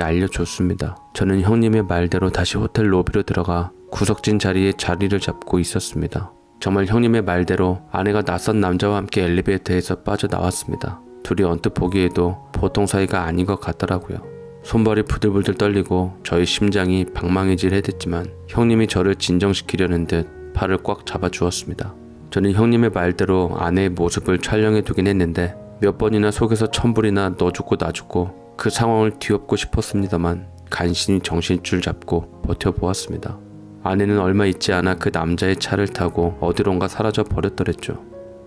알려줬습니다. 저는 형님의 말대로 다시 호텔 로비로 들어가 구석진 자리에 자리를 잡고 있었습니다. 정말 형님의 말대로 아내가 낯선 남자와 함께 엘리베이터에서 빠져나왔습니다. 둘이 언뜻 보기에도 보통 사이가 아닌 것 같더라고요. 손발이 부들부들 떨리고 저의 심장이 방망이질해댔지만 형님이 저를 진정시키려는 듯 팔을 꽉 잡아주었습니다. 저는 형님의 말대로 아내의 모습을 촬영해 두긴 했는데 몇 번이나 속에서 천불이나 너 죽고 나 죽고 그 상황을 뒤엎고 싶었습니다만 간신히 정신줄 잡고 버텨보았습니다. 아내는 얼마 있지 않아 그 남자의 차를 타고 어디론가 사라져 버렸더랬죠.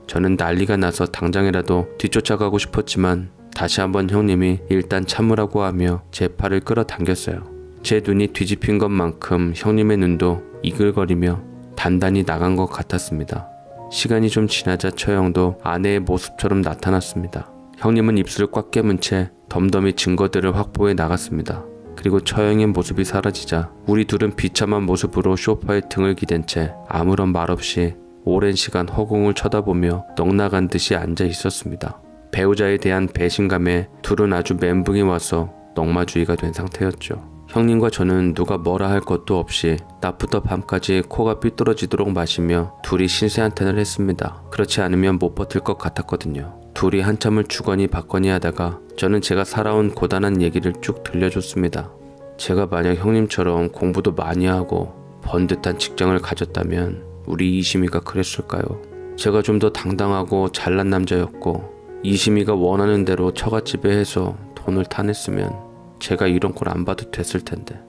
저는 난리가 나서 당장이라도 뒤쫓아가고 싶었지만 다시 한번 형님이 일단 참으라고 하며 제 팔을 끌어당겼어요. 제 눈이 뒤집힌 것만큼 형님의 눈도 이글거리며 단단히 나간 것 같았습니다. 시간이 좀 지나자 처형도 아내의 모습처럼 나타났습니다. 형님은 입술을 꽉 깨문 채 덤덤히 증거들을 확보해 나갔습니다. 그리고 처형의 모습이 사라지자 우리 둘은 비참한 모습으로 소파에 등을 기댄 채 아무런 말 없이 오랜 시간 허공을 쳐다보며 넋나간 듯이 앉아 있었습니다. 배우자에 대한 배신감에 둘은 아주 멘붕이 와서 넉마주의가 된 상태였죠. 형님과 저는 누가 뭐라 할 것도 없이 낮부터 밤까지 코가 삐뚤어지도록 마시며 둘이 신세한탄을 했습니다. 그렇지 않으면 못 버틸 것 같았거든요. 둘이 한참을 주거니 받거니 하다가 저는 제가 살아온 고단한 얘기를 쭉 들려줬습니다. 제가 만약 형님처럼 공부도 많이 하고 번듯한 직장을 가졌다면 우리 이심이가 그랬을까요? 제가 좀 더 당당하고 잘난 남자였고 이심이가 원하는 대로 처갓집에 해서 돈을 타냈으면 제가 이런 꼴안 봐도 됐을 텐데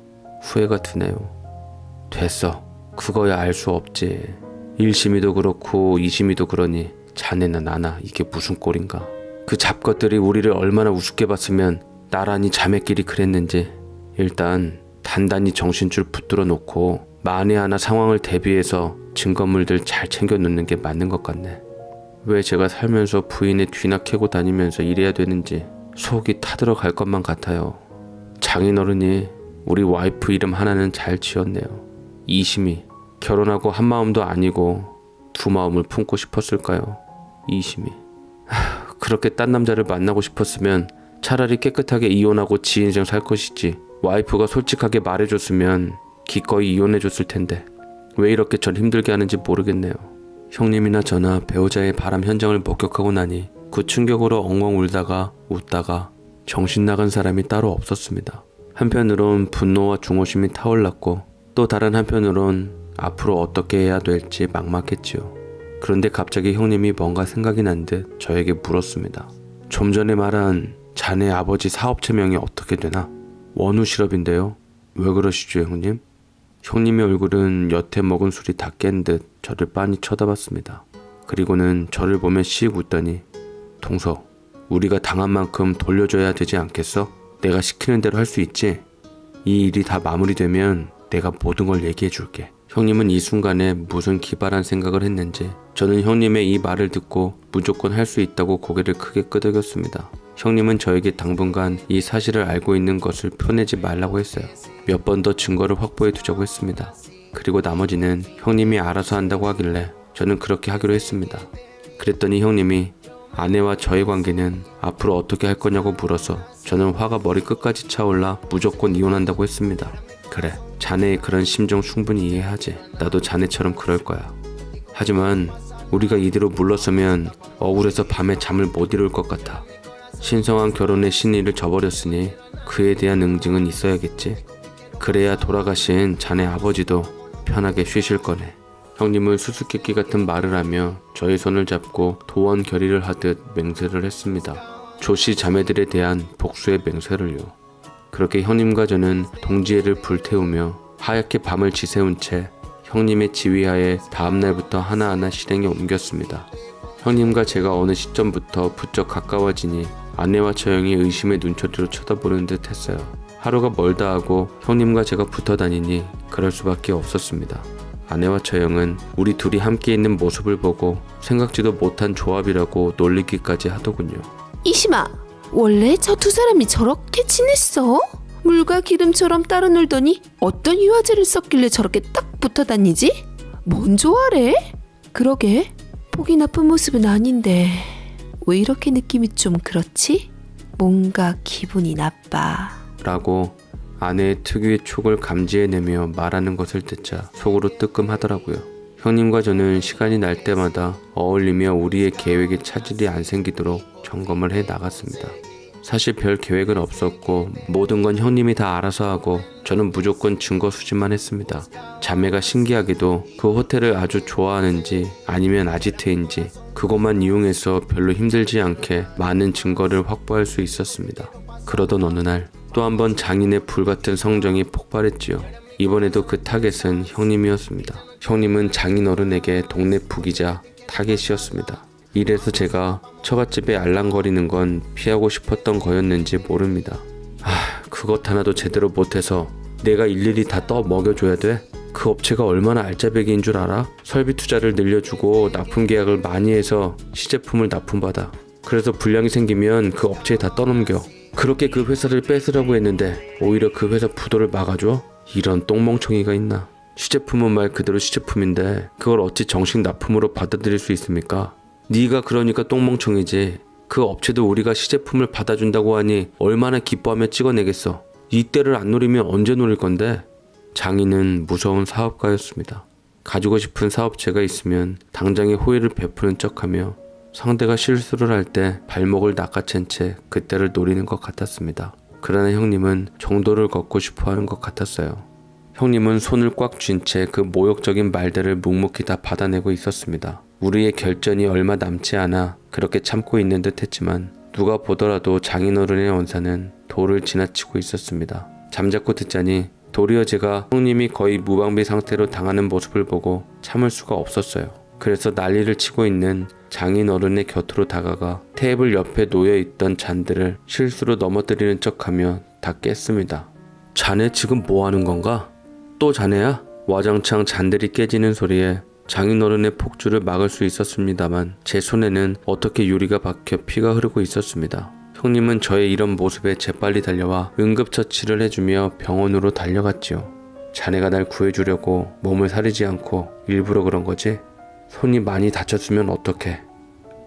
후회가 드네요. 됐어. 그거야 알 수 없지. 일심이도 그렇고 이심이도 그러니 자네나 나나 이게 무슨 꼴인가. 그 잡것들이 우리를 얼마나 우습게 봤으면 나란히 자매끼리 그랬는지 일단 단단히 정신줄 붙들어 놓고 만에 하나 상황을 대비해서 증거물들 잘 챙겨 놓는 게 맞는 것 같네. 왜 제가 살면서 부인의 뒤나 캐고 다니면서 이래야 되는지 속이 타들어갈 것만 같아요. 장인어른이 우리 와이프 이름 하나는 잘 지었네요. 이심이 결혼하고 한 마음도 아니고 두 마음을 품고 싶었을까요? 이심이 하, 그렇게 딴 남자를 만나고 싶었으면 차라리 깨끗하게 이혼하고 지 인생 살 것이지 와이프가 솔직하게 말해줬으면 기꺼이 이혼해줬을 텐데 왜 이렇게 절 힘들게 하는지 모르겠네요. 형님이나 저나 배우자의 바람 현장을 목격하고 나니 그 충격으로 엉엉 울다가 웃다가 정신 나간 사람이 따로 없었습니다. 한편으론 분노와 중호심이 타올랐고 또 다른 한편으론 앞으로 어떻게 해야 될지 막막했지요. 그런데 갑자기 형님이 뭔가 생각이 난 듯 저에게 물었습니다. 좀 전에 말한 자네 아버지 사업체명이 어떻게 되나? 원우 실업인데요. 왜 그러시죠, 형님? 형님의 얼굴은 여태 먹은 술이 다 깬 듯 저를 빤히 쳐다봤습니다. 그리고는 저를 보며 씩 웃더니 동서, 우리가 당한 만큼 돌려줘야 되지 않겠어? 내가 시키는 대로 할 수 있지? 이 일이 다 마무리되면 내가 모든 걸 얘기해 줄게. 형님은 이 순간에 무슨 기발한 생각을 했는지 저는 형님의 이 말을 듣고 무조건 할 수 있다고 고개를 크게 끄덕였습니다. 형님은 저에게 당분간 이 사실을 알고 있는 것을 표내지 말라고 했어요. 몇 번 더 증거를 확보해 두자고 했습니다. 그리고 나머지는 형님이 알아서 한다고 하길래 저는 그렇게 하기로 했습니다. 그랬더니 형님이 아내와 저의 관계는 앞으로 어떻게 할 거냐고 물어서 저는 화가 머리 끝까지 차올라 무조건 이혼한다고 했습니다. 그래, 자네의 그런 심정 충분히 이해하지. 나도 자네처럼 그럴 거야. 하지만 우리가 이대로 물러서면 억울해서 밤에 잠을 못 이룰 것 같아. 신성한 결혼의 신의를 저버렸으니 그에 대한 응징은 있어야겠지. 그래야 돌아가신 자네 아버지도 편하게 쉬실 거네. 형님은 수수께끼 같은 말을 하며 저의 손을 잡고 도원 결의를 하듯 맹세를 했습니다. 조씨 자매들에 대한 복수의 맹세를요. 그렇게 형님과 저는 동지애를 불태우며 하얗게 밤을 지새운 채 형님의 지휘하에 다음날부터 하나하나 실행에 옮겼습니다. 형님과 제가 어느 시점부터 부쩍 가까워지니 아내와 처형이 의심의 눈초리로 쳐다보는 듯 했어요. 하루가 멀다 하고 형님과 제가 붙어 다니니 그럴 수밖에 없었습니다. 아내와 처형은 우리 둘이 함께 있는 모습을 보고 생각지도 못한 조합이라고 놀리기까지 하더군요. 이심아, 원래 저 두 사람이 저렇게 친했어? 물과 기름처럼 따로 놀더니 어떤 유화제를 썼길래 저렇게 딱 붙어 다니지? 뭔 좋아래? 그러게, 보기 나쁜 모습은 아닌데 왜 이렇게 느낌이 좀 그렇지? 뭔가 기분이 나빠. 라고 아내의 특유의 촉을 감지해내며 말하는 것을 듣자 속으로 뜨끔하더라고요. 형님과 저는 시간이 날 때마다 어울리며 우리의 계획에 차질이 안 생기도록 점검을 해 나갔습니다. 사실 별 계획은 없었고 모든 건 형님이 다 알아서 하고 저는 무조건 증거 수집만 했습니다. 자매가 신기하게도 그 호텔을 아주 좋아하는지 아니면 아지트인지 그것만 이용해서 별로 힘들지 않게 많은 증거를 확보할 수 있었습니다. 그러던 어느 날 또 한 번 장인의 불같은 성정이 폭발했지요. 이번에도 그 타겟은 형님이었습니다. 형님은 장인 어른에게 동네 북이자 타겟이었습니다. 이래서 제가 처갓집에 알랑거리는 건 피하고 싶었던 거였는지 모릅니다. 아, 그것 하나도 제대로 못해서 내가 일일이 다 떠 먹여줘야 돼? 그 업체가 얼마나 알짜배기인 줄 알아? 설비 투자를 늘려주고 납품 계약을 많이 해서 시제품을 납품받아. 그래서 불량이 생기면 그 업체에 다 떠넘겨. 그렇게 그 회사를 뺏으라고 했는데 오히려 그 회사 부도를 막아줘? 이런 똥멍청이가 있나? 시제품은 말 그대로 시제품인데 그걸 어찌 정식 납품으로 받아들일 수 있습니까? 네가 그러니까 똥멍청이지. 그 업체도 우리가 시제품을 받아준다고 하니 얼마나 기뻐하며 찍어내겠어. 이때를 안 노리면 언제 노릴 건데? 장인은 무서운 사업가였습니다. 가지고 싶은 사업체가 있으면 당장에 호의를 베푸는 척하며 상대가 실수를 할 때 발목을 낚아챈 채 그때를 노리는 것 같았습니다. 그러나 형님은 정도를 걷고 싶어 하는 것 같았어요. 형님은 손을 꽉 쥔 채 그 모욕적인 말들을 묵묵히 다 받아내고 있었습니다. 우리의 결전이 얼마 남지 않아 그렇게 참고 있는 듯 했지만 누가 보더라도 장인어른의 원사는 도를 지나치고 있었습니다. 잠자코 듣자니 도리어 제가 형님이 거의 무방비 상태로 당하는 모습을 보고 참을 수가 없었어요. 그래서 난리를 치고 있는 장인 어른의 곁으로 다가가 테이블 옆에 놓여 있던 잔들을 실수로 넘어뜨리는 척하며 다 깼습니다. 자네 지금 뭐 하는 건가? 또 자네야? 와장창 잔들이 깨지는 소리에 장인 어른의 폭주를 막을 수 있었습니다만 제 손에는 어떻게 유리가 박혀 피가 흐르고 있었습니다. 형님은 저의 이런 모습에 재빨리 달려와 응급처치를 해주며 병원으로 달려갔지요. 자네가 날 구해주려고 몸을 사리지 않고 일부러 그런 거지? 손이 많이 다쳤으면 어떡해.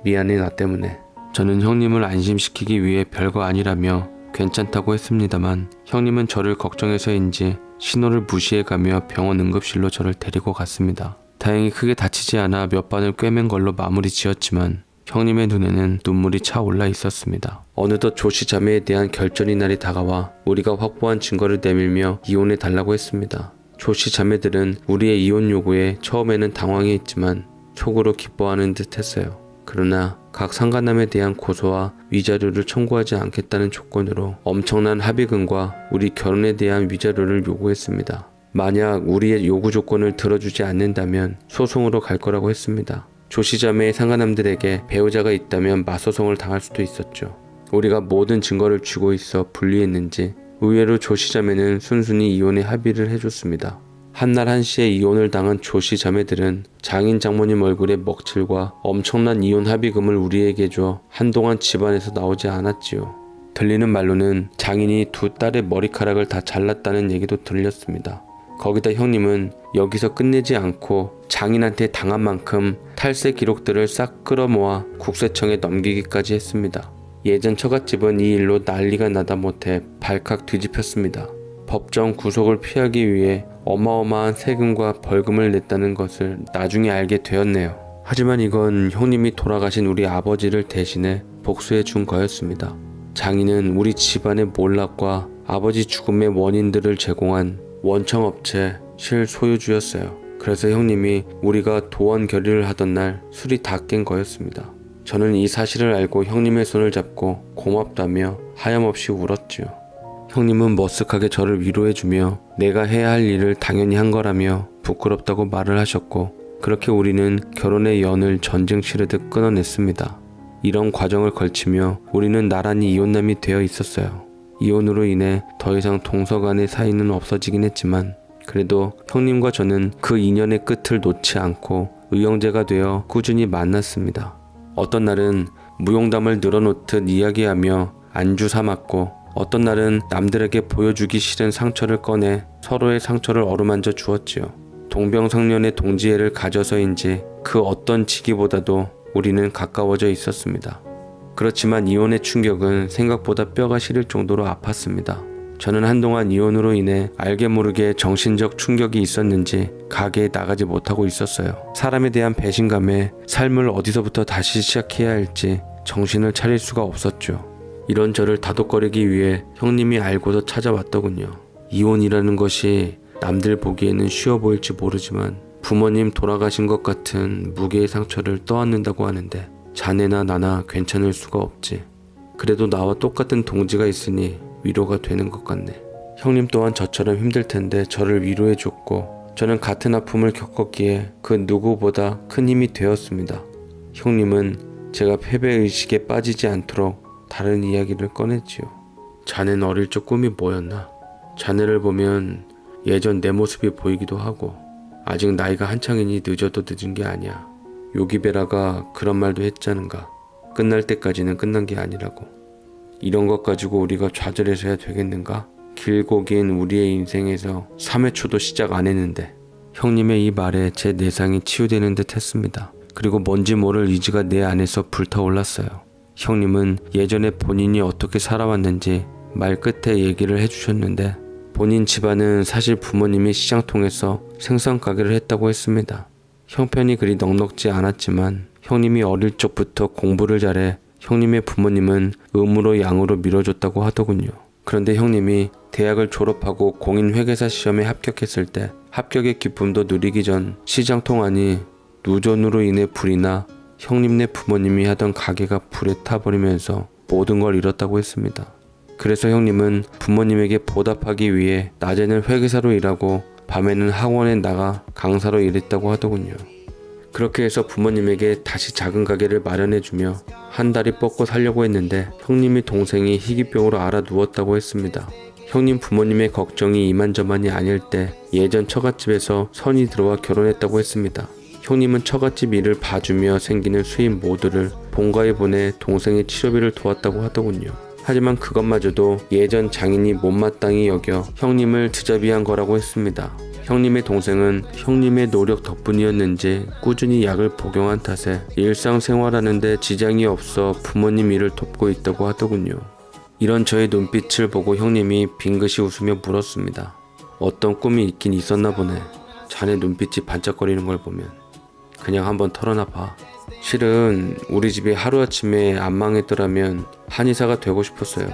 미안해 나 때문에. 저는 형님을 안심시키기 위해 별거 아니라며 괜찮다고 했습니다만 형님은 저를 걱정해서인지 신호를 무시해가며 병원 응급실로 저를 데리고 갔습니다. 다행히 크게 다치지 않아 몇 반을 꿰맨 걸로 마무리 지었지만 형님의 눈에는 눈물이 차올라 있었습니다. 어느덧 조씨 자매에 대한 결전의 날이 다가와 우리가 확보한 증거를 내밀며 이혼해 달라고 했습니다. 조씨 자매들은 우리의 이혼 요구에 처음에는 당황해 했지만 속으로 기뻐하는 듯 했어요. 그러나 각 상간남에 대한 고소와 위자료를 청구하지 않겠다는 조건으로 엄청난 합의금과 우리 결혼에 대한 위자료를 요구했습니다. 만약 우리의 요구 조건을 들어주지 않는다면 소송으로 갈 거라고 했습니다. 조시자매의 상간남들에게 배우자가 있다면 맞소송을 당할 수도 있었죠. 우리가 모든 증거를 쥐고 있어 불리했는지 의외로 조시자매는 순순히 이혼에 합의를 해줬습니다. 한날 한시에 이혼을 당한 조씨 자매들은 장인 장모님 얼굴에 먹칠과 엄청난 이혼 합의금을 우리에게 줘 한동안 집안에서 나오지 않았지요. 들리는 말로는 장인이 두 딸의 머리카락을 다 잘랐다는 얘기도 들렸습니다. 거기다 형님은 여기서 끝내지 않고 장인한테 당한 만큼 탈세 기록들을 싹 끌어모아 국세청에 넘기기까지 했습니다. 예전 처갓집은 이 일로 난리가 나다 못해 발칵 뒤집혔습니다. 법정 구속을 피하기 위해 어마어마한 세금과 벌금을 냈다는 것을 나중에 알게 되었네요. 하지만 이건 형님이 돌아가신 우리 아버지를 대신해 복수해 준 거였습니다. 장인은 우리 집안의 몰락과 아버지 죽음의 원인들을 제공한 원청업체 실소유주였어요. 그래서 형님이 우리가 도원 결의를 하던 날 술이 다 깬 거였습니다. 저는 이 사실을 알고 형님의 손을 잡고 고맙다며 하염없이 울었지요. 형님은 머쓱하게 저를 위로해주며 내가 해야 할 일을 당연히 한 거라며 부끄럽다고 말을 하셨고 그렇게 우리는 결혼의 연을 전쟁 치르듯 끊어냈습니다. 이런 과정을 걸치며 우리는 나란히 이혼남이 되어 있었어요. 이혼으로 인해 더 이상 동서 간의 사이는 없어지긴 했지만 그래도 형님과 저는 그 인연의 끝을 놓지 않고 의형제가 되어 꾸준히 만났습니다. 어떤 날은 무용담을 늘어놓듯 이야기하며 안주 삼았고 어떤 날은 남들에게 보여주기 싫은 상처를 꺼내 서로의 상처를 어루만져 주었지요. 동병상련의 동지애를 가져서인지 그 어떤 지기보다도 우리는 가까워져 있었습니다. 그렇지만 이혼의 충격은 생각보다 뼈가 시릴 정도로 아팠습니다. 저는 한동안 이혼으로 인해 알게 모르게 정신적 충격이 있었는지 가게에 나가지 못하고 있었어요. 사람에 대한 배신감에 삶을 어디서부터 다시 시작해야 할지 정신을 차릴 수가 없었죠. 이런 저를 다독거리기 위해 형님이 알고서 찾아왔더군요. 이혼이라는 것이 남들 보기에는 쉬워 보일지 모르지만 부모님 돌아가신 것 같은 무게의 상처를 떠안는다고 하는데 자네나 나나 괜찮을 수가 없지. 그래도 나와 똑같은 동지가 있으니 위로가 되는 것 같네. 형님 또한 저처럼 힘들 텐데 저를 위로해 줬고 저는 같은 아픔을 겪었기에 그 누구보다 큰 힘이 되었습니다. 형님은 제가 패배 의식에 빠지지 않도록 다른 이야기를 꺼냈지요. 자네는 어릴 적 꿈이 뭐였나? 자네를 보면 예전 내 모습이 보이기도 하고 아직 나이가 한창이니 늦어도 늦은 게 아니야. 요기베라가 그런 말도 했자는가. 끝날 때까지는 끝난 게 아니라고. 이런 것 가지고 우리가 좌절해서야 되겠는가? 길고 긴 우리의 인생에서 3회 초도 시작 안 했는데 형님의 이 말에 제 내상이 치유되는 듯 했습니다. 그리고 뭔지 모를 의지가 내 안에서 불타올랐어요. 형님은 예전에 본인이 어떻게 살아왔는지 말 끝에 얘기를 해주셨는데 본인 집안은 사실 부모님이 시장 통해서 생선 가게를 했다고 했습니다. 형편이 그리 넉넉지 않았지만 형님이 어릴 적부터 공부를 잘해 형님의 부모님은 음으로 양으로 밀어줬다고 하더군요. 그런데 형님이 대학을 졸업하고 공인회계사 시험에 합격했을 때 합격의 기쁨도 누리기 전 시장 통하니 누전으로 인해 불이 나 형님네 부모님이 하던 가게가 불에 타버리면서 모든 걸 잃었다고 했습니다. 그래서 형님은 부모님에게 보답하기 위해 낮에는 회계사로 일하고 밤에는 학원에 나가 강사로 일했다고 하더군요. 그렇게 해서 부모님에게 다시 작은 가게를 마련해주며 한 달이 뻗고 살려고 했는데 형님이 동생이 희귀병으로 알아 누웠다고 했습니다. 형님 부모님의 걱정이 이만저만이 아닐 때 예전 처갓집에서 선이 들어와 결혼했다고 했습니다. 형님은 처갓집 일을 봐주며 생기는 수입 모두를 본가에 보내 동생의 치료비를 도왔다고 하더군요. 하지만 그것마저도 예전 장인이 못마땅히 여겨 형님을 드자비한 거라고 했습니다. 형님의 동생은 형님의 노력 덕분이었는지 꾸준히 약을 복용한 탓에 일상생활하는데 지장이 없어 부모님 일을 돕고 있다고 하더군요. 이런 저의 눈빛을 보고 형님이 빙긋이 웃으며 물었습니다. 어떤 꿈이 있긴 있었나 보네. 자네 눈빛이 반짝거리는 걸 보면 그냥 한번 털어놔 봐. 실은 우리 집이 하루아침에 안 망했더라면 한의사가 되고 싶었어요.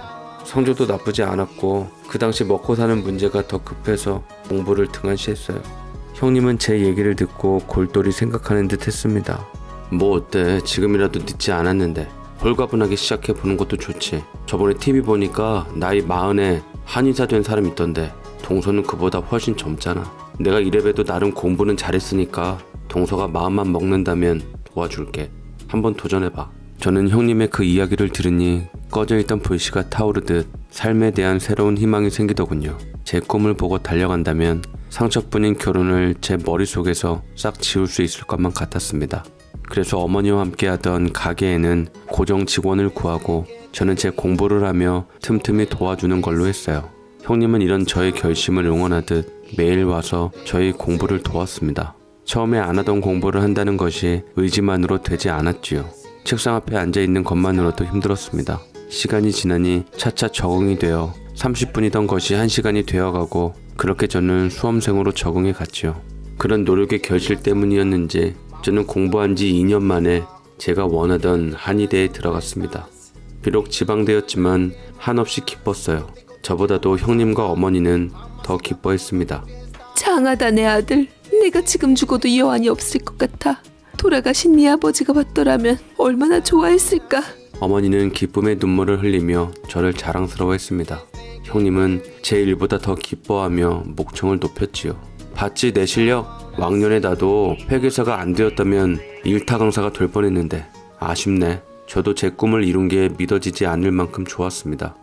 성적도 나쁘지 않았고 그 당시 먹고 사는 문제가 더 급해서 공부를 등한시했어요. 형님은 제 얘기를 듣고 골똘히 생각하는 듯 했습니다. 뭐 어때 지금이라도 늦지 않았는데 홀가분하게 시작해 보는 것도 좋지. 저번에 TV 보니까 나이 마흔에 한의사 된 사람 있던데 동서는 그보다 훨씬 젊잖아. 내가 이래봬도 나름 공부는 잘했으니까 동서가 마음만 먹는다면 도와줄게. 한번 도전해봐. 저는 형님의 그 이야기를 들으니 꺼져 있던 불씨가 타오르듯 삶에 대한 새로운 희망이 생기더군요. 제 꿈을 보고 달려간다면 상처뿐인 결혼을 제 머릿속에서 싹 지울 수 있을 것만 같았습니다. 그래서 어머니와 함께 하던 가게에는 고정 직원을 구하고 저는 제 공부를 하며 틈틈이 도와주는 걸로 했어요. 형님은 이런 저의 결심을 응원하듯 매일 와서 저희 공부를 도왔습니다. 처음에 안 하던 공부를 한다는 것이 의지만으로 되지 않았지요. 책상 앞에 앉아 있는 것만으로도 힘들었습니다. 시간이 지나니 차차 적응이 되어 30분이던 것이 1시간이 되어가고 그렇게 저는 수험생으로 적응해 갔지요. 그런 노력의 결실 때문이었는지 저는 공부한 지 2년 만에 제가 원하던 한의대에 들어갔습니다. 비록 지방대였지만 한없이 기뻤어요. 저보다도 형님과 어머니는 더 기뻐했습니다. 장하다 내 아들. 내가 지금 죽어도 여한이 없을 것 같아. 돌아가신 네 아버지가 봤더라면 얼마나 좋아했을까. 어머니는 기쁨의 눈물을 흘리며 저를 자랑스러워했습니다. 형님은 제 일보다 더 기뻐하며 목청을 높였지요. 봤지 내 실력? 왕년에 나도 회계사가 안 되었다면 일타 강사가 될 뻔했는데 아쉽네. 저도 제 꿈을 이룬 게 믿어지지 않을 만큼 좋았습니다.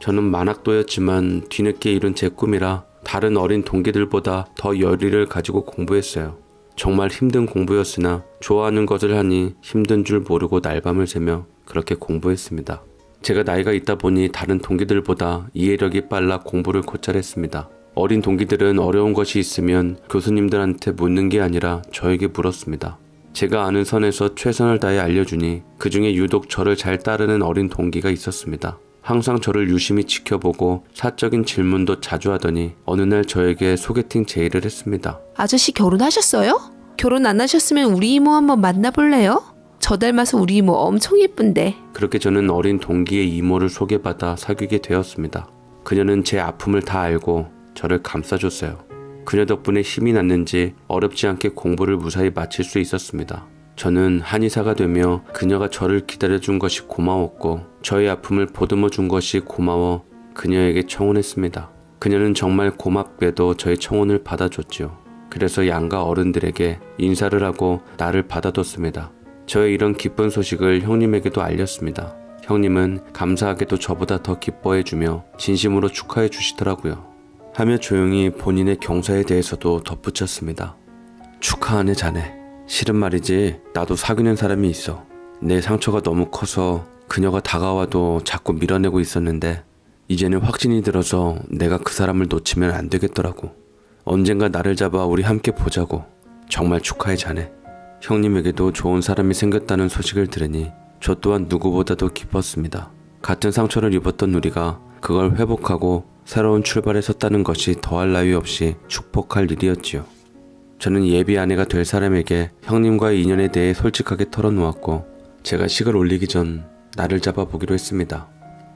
저는 만학도였지만 뒤늦게 이룬 제 꿈이라 다른 어린 동기들보다 더 열의를 가지고 공부했어요. 정말 힘든 공부였으나 좋아하는 것을 하니 힘든 줄 모르고 날밤을 새며 그렇게 공부했습니다. 제가 나이가 있다 보니 다른 동기들보다 이해력이 빨라 공부를 곧잘 했습니다. 어린 동기들은 어려운 것이 있으면 교수님들한테 묻는 게 아니라 저에게 물었습니다. 제가 아는 선에서 최선을 다해 알려주니 그 중에 유독 저를 잘 따르는 어린 동기가 있었습니다. 항상 저를 유심히 지켜보고 사적인 질문도 자주 하더니 어느 날 저에게 소개팅 제의를 했습니다. 아저씨 결혼하셨어요? 결혼 안 하셨으면 우리 이모 한번 만나볼래요? 저 닮아서 우리 이모 엄청 예쁜데. 그렇게 저는 어린 동기의 이모를 소개받아 사귀게 되었습니다. 그녀는 제 아픔을 다 알고 저를 감싸줬어요. 그녀 덕분에 힘이 났는지 어렵지 않게 공부를 무사히 마칠 수 있었습니다. 저는 한의사가 되며 그녀가 저를 기다려준 것이 고마웠고 저의 아픔을 보듬어 준 것이 고마워 그녀에게 청혼했습니다. 그녀는 정말 고맙게도 저의 청혼을 받아줬지요. 그래서 양가 어른들에게 인사를 하고 나를 받아뒀습니다. 저의 이런 기쁜 소식을 형님에게도 알렸습니다. 형님은 감사하게도 저보다 더 기뻐해주며 진심으로 축하해 주시더라고요. 하며 조용히 본인의 경사에 대해서도 덧붙였습니다. 축하하네 자네. 실은 말이지 나도 사귀는 사람이 있어. 내 상처가 너무 커서 그녀가 다가와도 자꾸 밀어내고 있었는데 이제는 확신이 들어서 내가 그 사람을 놓치면 안 되겠더라고. 언젠가 나를 잡아 우리 함께 보자고. 정말 축하해 자네. 형님에게도 좋은 사람이 생겼다는 소식을 들으니 저 또한 누구보다도 기뻤습니다. 같은 상처를 입었던 우리가 그걸 회복하고 새로운 출발에 섰다는 것이 더할 나위 없이 축복할 일이었지요. 저는 예비 아내가 될 사람에게 형님과의 인연에 대해 솔직하게 털어놓았고 제가 식을 올리기 전 나를 잡아보기로 했습니다.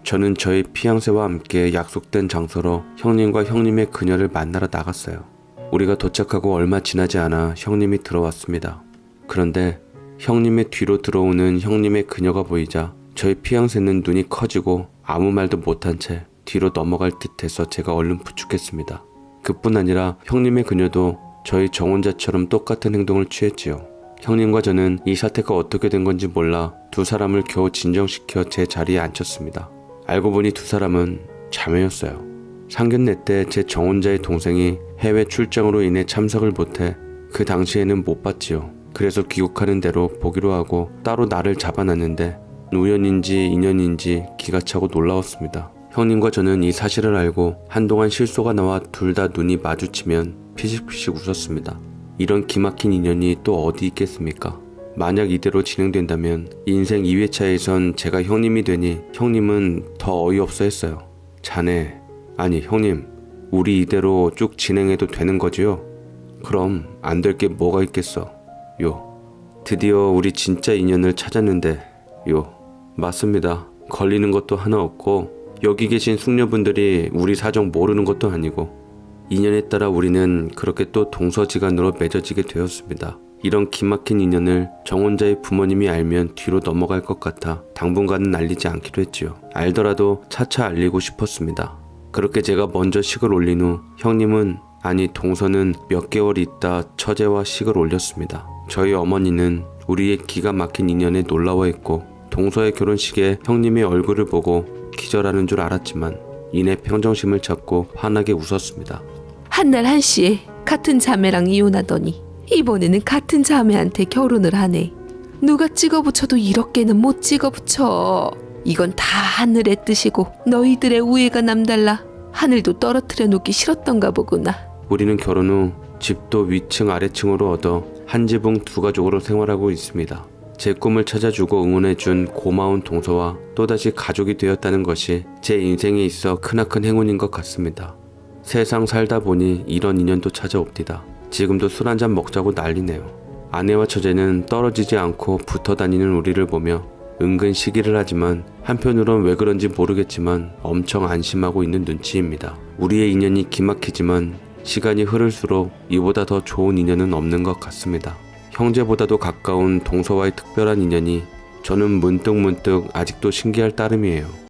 저는 저희 피앙새와 함께 약속된 장소로 형님과 형님의 그녀를 만나러 나갔어요. 우리가 도착하고 얼마 지나지 않아 형님이 들어왔습니다. 그런데 형님의 뒤로 들어오는 형님의 그녀가 보이자 저희 피앙새는 눈이 커지고 아무 말도 못한 채 뒤로 넘어갈 듯해서 제가 얼른 부축했습니다. 그뿐 아니라 형님의 그녀도 저희 정혼자처럼 똑같은 행동을 취했지요. 형님과 저는 이 사태가 어떻게 된 건지 몰라 두 사람을 겨우 진정시켜 제 자리에 앉혔습니다. 알고 보니 두 사람은 자매였어요. 상견례 때 제 정혼자의 동생이 해외 출장으로 인해 참석을 못해 그 당시에는 못 봤지요. 그래서 귀국하는 대로 보기로 하고 따로 나를 잡아놨는데 우연인지 인연인지 기가 차고 놀라웠습니다. 형님과 저는 이 사실을 알고 한동안 실소가 나와 둘 다 눈이 마주치면 피식피식 웃었습니다. 이런 기막힌 인연이 또 어디 있겠습니까? 만약 이대로 진행된다면 인생 2회차에선 제가 형님이 되니 형님은 더 어이없어 했어요. 자네, 아니 형님, 우리 이대로 쭉 진행해도 되는 거지요? 그럼 안 될 게 뭐가 있겠어. 요. 드디어 우리 진짜 인연을 찾았는데, 요. 맞습니다. 걸리는 것도 하나 없고, 여기 계신 숙녀분들이 우리 사정 모르는 것도 아니고, 인연에 따라 우리는 그렇게 또 동서지간으로 맺어지게 되었습니다. 이런 기막힌 인연을 정혼자의 부모님이 알면 뒤로 넘어갈 것 같아 당분간은 알리지 않기로 했지요. 알더라도 차차 알리고 싶었습니다. 그렇게 제가 먼저 식을 올린 후 형님은 아니 동서는 몇 개월 있다 처제와 식을 올렸습니다. 저희 어머니는 우리의 기가 막힌 인연에 놀라워했고 동서의 결혼식에 형님의 얼굴을 보고 기절하는 줄 알았지만 이내 평정심을 찾고 환하게 웃었습니다. 한날 한씨 같은 자매랑 이혼하더니 이번에는 같은 자매한테 결혼을 하네. 누가 찍어붙여도 이렇게는 못 찍어붙여. 이건 다 하늘의 뜻이고 너희들의 우애가 남달라. 하늘도 떨어뜨려 놓기 싫었던가 보구나. 우리는 결혼 후 집도 위층 아래층으로 얻어 한 지붕 두 가족으로 생활하고 있습니다. 제 꿈을 찾아주고 응원해준 고마운 동서와 또다시 가족이 되었다는 것이 제 인생에 있어 크나큰 행운인 것 같습니다. 세상 살다 보니 이런 인연도 찾아옵니다. 지금도 술 한잔 먹자고 난리네요. 아내와 처제는 떨어지지 않고 붙어 다니는 우리를 보며 은근 시기를 하지만 한편으론 왜 그런지 모르겠지만 엄청 안심하고 있는 눈치입니다. 우리의 인연이 기막히지만 시간이 흐를수록 이보다 더 좋은 인연은 없는 것 같습니다. 형제보다도 가까운 동서와의 특별한 인연이 저는 문득문득 아직도 신기할 따름이에요.